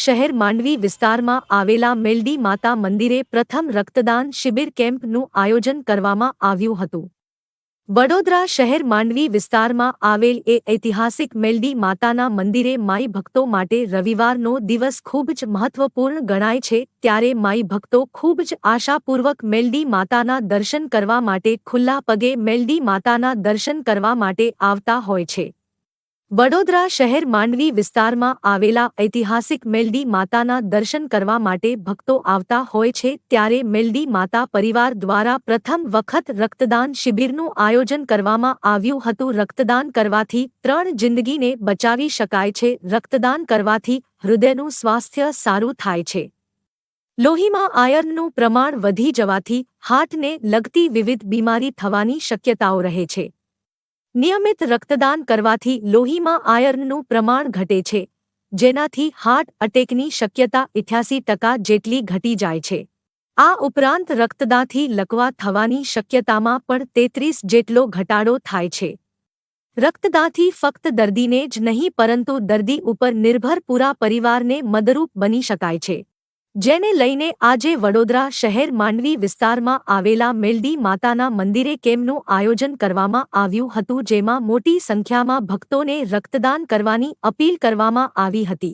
શહેર માંડવી વિસ્તારમાં આવેલા મેલડી માતા મંદિરે પ્રથમ રક્તદાન શિબિર કેમ્પનું આયોજન કરવામાં આવ્યું હતું. વડોદરા શહેર માંડવી વિસ્તારમાં આવેલ એ ઐતિહાસિક મેલડી માતાના મંદિરે માઈ ભક્તો માટે રવિવારનો દિવસ ખૂબ જ મહત્વપૂર્ણ ગણાય છે, ત્યારે માઈ ભક્તો ખૂબ જ આશાપૂર્વક મેલડી માતાના દર્શન કરવા માટે ખુલ્લા પગે મેલડી માતાના દર્શન કરવા માટે આવતા હોય છે. વડોદરા શહેર માંડવી વિસ્તારમાં આવેલા ઐતિહાસિક મેલડી માતાના દર્શન કરવા માટે ભક્તો આવતા હોય છે ત્યારે મેલડી માતા પરિવાર દ્વારા પ્રથમ વખત રક્તદાન શિબિરનું આયોજન કરવામાં આવ્યું હતું. રક્તદાન કરવાથી ત્રણ જિંદગીને બચાવી શકાય છે. રક્તદાન કરવાથી હૃદયનું સ્વાસ્થ્ય સારું થાય છે. લોહીમાં આયર્નનું પ્રમાણ વધી જવાથી હાર્ટને લગતી વિવિધ બીમારી થવાની શક્યતાઓ રહે છે. નિયમિત રક્તદાન કરવાથી લોહીમાં આયર્નનું પ્રમાણ ઘટે છે, જેનાથી હાર્ટ અટેકની શક્યતા ઇઠ્યાસી ટકા જેટલી ઘટી જાય છે. આ ઉપરાંત રક્તદાનથી લકવા થવાની શક્યતામાં પણ તેત્રીસ જેટલો ઘટાડો થાય છે. રક્તદાનથી ફક્ત દર્દીને જ નહીં, પરંતુ દર્દી ઉપર નિર્ભર પૂરા પરિવારને મદરૂપ બની શકાય છે. જેને લઈને આજે વડોદરા શહેર માંડવી વિસ્તારમાં આવેલા મેલડી માતાના મંદિરે કેમ્પનું આયોજન કરવામાં આવ્યું હતું જેમાં મોટી સંખ્યામાં ભક્તોને રક્તદાન કરવાની અપીલ કરવામાં આવી હતી.